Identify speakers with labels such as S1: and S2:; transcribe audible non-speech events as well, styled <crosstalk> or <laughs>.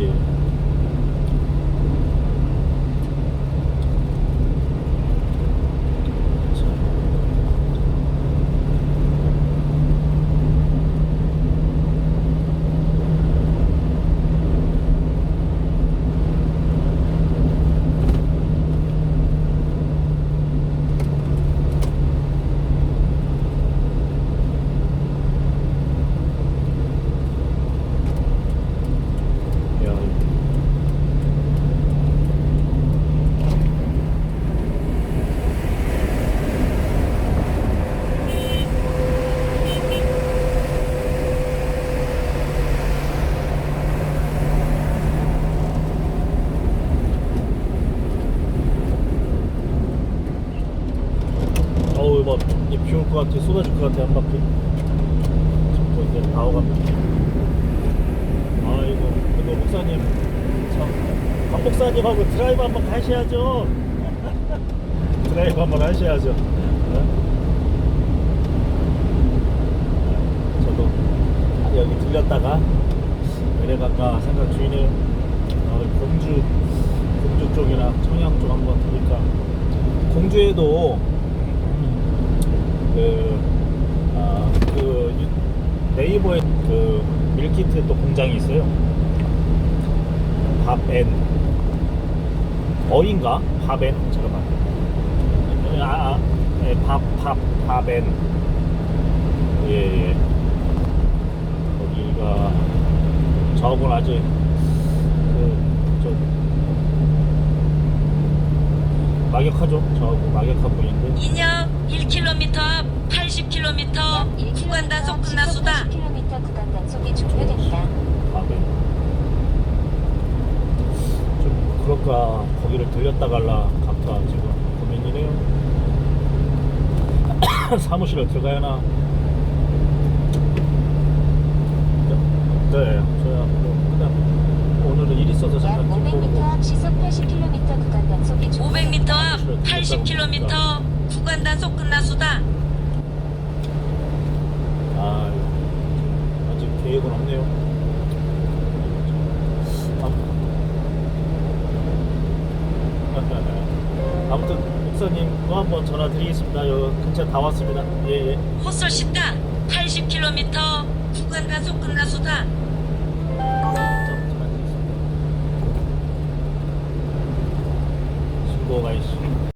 S1: 목사 예. 자. 야, 어우 막 비 올 것 같아. 쏟아질 것 같아. 한 바퀴 자꾸 이제 나와갑니다. 아이고 근데 목사님 참 박 목사님하고 드라이브 한번 가셔야죠. <laughs> 드라이브 한번 하셔야죠. 네? 저도 여기 들렸다가 내려갈까 생각 중이네요. 어, 공주 공주 쪽이나 청양 쪽 한번 들릴까. 공주에도 그, 아, 그 유- 네이버에 그 밀키트 또 공장이 있어요. 밥앤 어인가? 밥앤 잠깐만. 아, 아 예, 밥, 밥, 밥앤 예, 예. 거기가 저하고는 아직 그저 막역하죠. 저하고 막역한 분인데.
S2: 인양 1km 앞 80km 구간 단속 끝났수다.
S3: 80km 구간 단속이 종료됩니다.
S1: 밥에 좀 그럴까 거기를 들렸다 갈라 갈까 지금 고민이네요 <coughs> 사무실을 들어가야 하나 네, 네 저야 뭐 그냥 오늘은 일 있어서
S3: 약
S1: 잠깐
S3: 500m
S1: 찍고
S3: 앞 시속 80km 구간 단속이 종료됩니다.
S2: 500m 앞 80km 구간 단속 끝났수다.
S1: 아 아직 계획은 없네요. 아, <laughs> 아무튼 목사님 또 한 번 전화 드리겠습니다. 여 근처 다 왔습니다. 예예.
S2: 호솔 식당 80km 구간 단속 끝났수다.